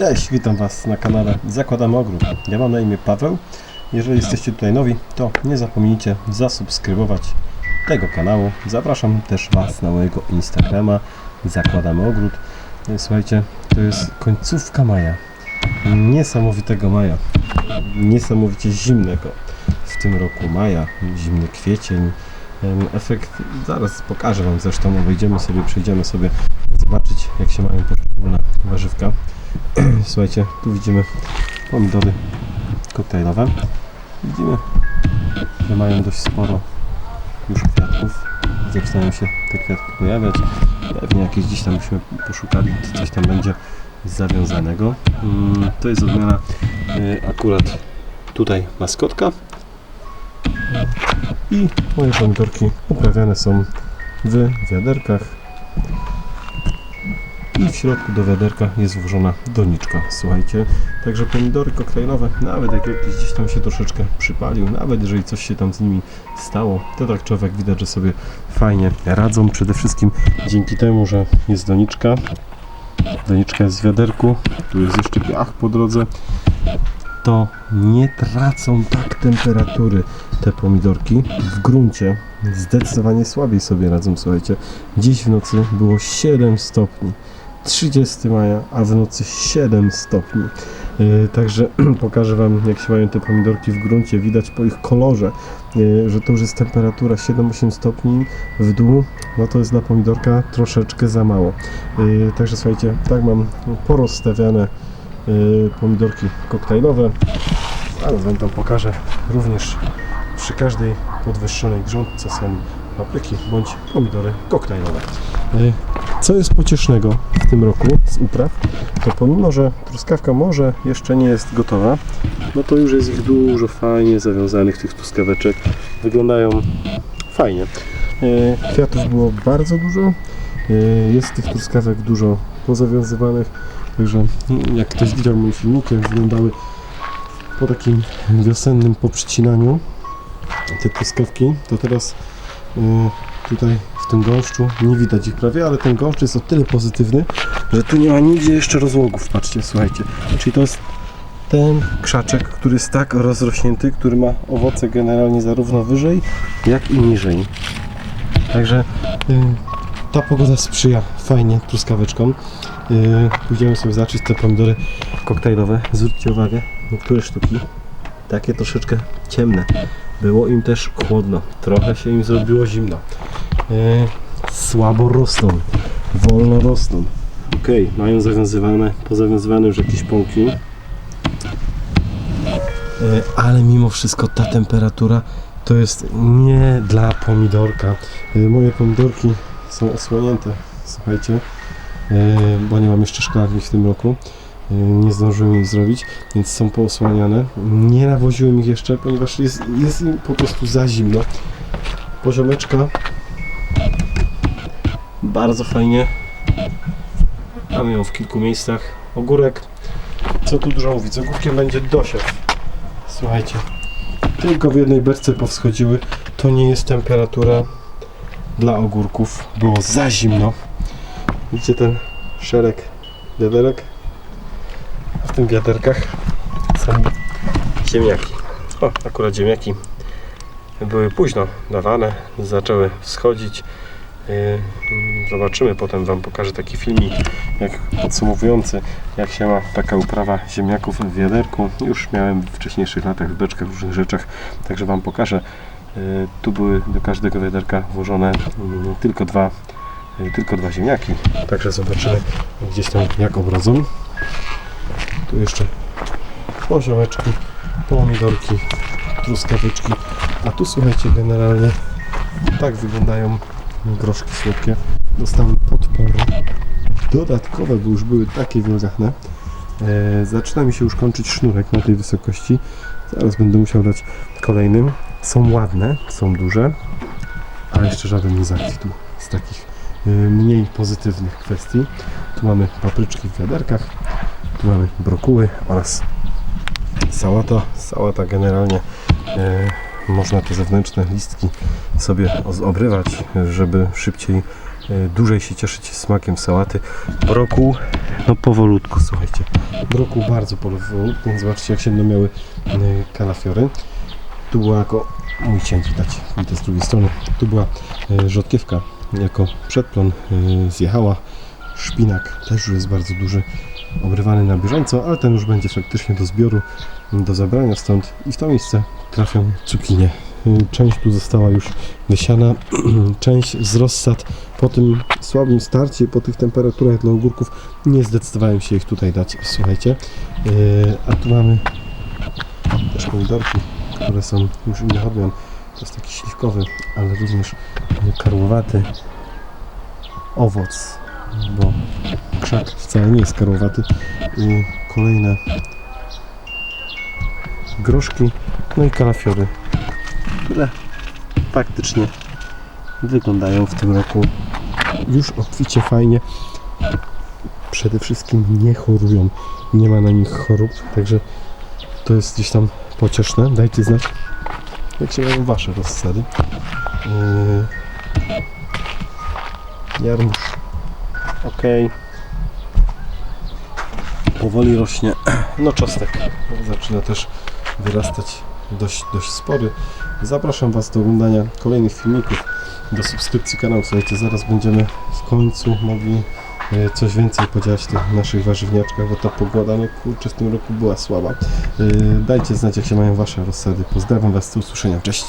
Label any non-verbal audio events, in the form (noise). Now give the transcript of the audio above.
Cześć, witam Was na kanale Zakładamy Ogród. Ja mam na imię Paweł. Jeżeli jesteście tutaj nowi, to nie zapomnijcie zasubskrybować tego kanału. Zapraszam też Was na mojego Instagrama Zakładamy Ogród. Słuchajcie, to jest końcówka maja. Niesamowitego maja. Niesamowicie zimnego w tym roku maja. Zimny kwiecień. Efekt zaraz pokażę Wam zresztą, obejdziemy sobie, przejdziemy sobie zobaczyć jak się mają poszczególne warzywka. (clears throat) Słuchajcie, tu widzimy pomidory koktajlowe. Widzimy, że mają dość sporo już kwiatków. Zaczynają się te kwiatki pojawiać. Pewnie jakieś gdzieś tam byśmy poszukali, coś tam będzie zawiązanego. Mm, To jest odmiana y, akurat tutaj maskotka. I moje pomidorki uprawiane są w wiaderkach i w środku do wiaderka jest włożona doniczka, słuchajcie. Także pomidory koktajlowe, nawet jak jakiś gdzieś tam się troszeczkę przypalił, nawet jeżeli coś się tam z nimi stało, to tak człowiek widać, że sobie fajnie radzą. Przede wszystkim dzięki temu, że jest doniczka. Doniczka jest w wiaderku, tu jest jeszcze piach po drodze, to nie tracą tak temperatury te pomidorki w gruncie. Zdecydowanie słabiej sobie radzą, słuchajcie. Dziś w nocy było 7 stopni. 30 maja, a w nocy 7 stopni. Yy, także (clears throat) pokażę Wam, jak się mają te pomidorki w gruncie. Widać po ich kolorze, yy, że to już jest temperatura 7-8 stopni w dół. No to jest dla pomidorka troszeczkę za mało. Yy, także słuchajcie, tak mam porozstawiane pomidorki koktajlowe. Zaraz Wam tam pokażę. Również przy każdej podwyższonej grządce są papryki bądź pomidory koktajlowe. Co jest pociesznego w tym roku z upraw, to pomimo, że truskawka może jeszcze nie jest gotowa, no to już jest ich dużo fajnie zawiązanych, tych truskaweczek. Wyglądają fajnie. Yy, Kwiatów było bardzo dużo. Yy, Jest tych truskawek dużo pozawiązywanych. Także mm, jak ktoś widział moje filmiki, jak wyglądały po takim wiosennym poprzycinaniu te truskawki, to teraz yy, tutaj tym gąszczu nie widać ich prawie, ale ten gąszcz jest o tyle pozytywny, że tu nie ma nigdzie jeszcze rozłogów. Patrzcie, słuchajcie. Czyli to jest ten krzaczek, który jest tak rozrośnięty, który ma owoce generalnie zarówno wyżej, jak i niżej. Także yy, ta pogoda sprzyja fajnie truskaweczkom. Yy, pójdziemy sobie zobaczyć te pomidory koktajlowe. Zwróćcie uwagę, niektóre sztuki takie troszeczkę ciemne. Było im też chłodno, trochę się im zrobiło zimno. Yy, słabo rosną, wolno rosną. Ok, mają zawiązywane, pozawiązywane już jakieś pąki. Yy, ale mimo wszystko ta temperatura to jest nie dla pomidorka. Yy, moje pomidorki są osłonięte, słuchajcie, bo nie mam jeszcze szklarni w tym roku. Nie zdążyłem ich zrobić, więc są poosłaniane. Nie nawoziłem ich jeszcze, ponieważ jest, jest im po prostu za zimno. Poziomeczka bardzo fajnie. Mamy ją w kilku miejscach. Ogórek. Co tu dużo mówić? Z ogórkiem będzie dosiew. Słuchajcie. Tylko w jednej berce powschodziły. To nie jest temperatura dla ogórków. Było za zimno. Widzicie ten szereg wiaderek? W tym wiaderkach są ziemniaki. O, akurat ziemniaki były późno dawane, zaczęły wschodzić. Yy, Zobaczymy, potem Wam pokażę taki filmik jak podsumowujący, jak się ma taka uprawa ziemniaków w wiaderku. Już miałem w wcześniejszych latach w beczkach, w różnych rzeczach, także Wam pokażę. Yy, Tu były do każdego wiaderka włożone yy, tylko dwa, yy, tylko dwa ziemniaki. Także zobaczymy gdzieś tam jak obrodzą. Tu jeszcze poziomeczki, pomidorki, truskaweczki. A tu słuchajcie, generalnie tak wyglądają groszki słodkie. Dostałem podpory dodatkowe, bo już były takie wielgachne. E, zaczyna mi się już kończyć sznurek na tej wysokości. Zaraz będę musiał dać kolejnym. Są ładne, są duże, ale jeszcze żaden nie zakwitł z takich e, mniej pozytywnych kwestii. Tu mamy papryczki w wiaderkach, tu mamy brokuły oraz sałata. Sałata generalnie e, można te zewnętrzne listki sobie obrywać, żeby szybciej e, dłużej się cieszyć smakiem sałaty. Brokuł, no powolutku, słuchajcie. Brokuł bardzo powolutku. Zobaczcie, jak się będą miały e, kalafiory. Tu była jako mój cień widać, widzę z drugiej strony. Tu była e, rzodkiewka jako przedplon zjechała. Szpinak też już jest bardzo duży, obrywany na bieżąco, ale ten już będzie faktycznie do zbioru, do zabrania stąd i w to miejsce trafią cukinie. Część tu została już wysiana, (clears throat) część z rozsad po tym słabym starcie, po tych temperaturach dla ogórków nie zdecydowałem się ich tutaj dać, słuchajcie. E, A tu mamy też pomidorki, które są już innych odmian. To jest taki śliwkowy, ale również karłowaty owoc, bo krzak wcale nie jest karłowaty. I kolejne groszki, no i kalafiory, które faktycznie wyglądają w tym roku już obficie fajnie. Przede wszystkim nie chorują, nie ma na nich chorób, także to jest gdzieś tam pocieszne. Dajcie znać, jak się mają Wasze rozsady. Yy, Jarmuż. Ok. Powoli rośnie. No czosnek zaczyna też wyrastać dość, dość spory. Zapraszam Was do oglądania kolejnych filmików, do subskrypcji kanału. Słuchajcie, zaraz będziemy w końcu mogli e, coś więcej podziałać tych naszych warzywniaczkach, bo ta pogoda, no kurczę, w tym roku była słaba. E, Dajcie znać, jak się mają Wasze rozsady. Pozdrawiam Was, do usłyszenia. Cześć!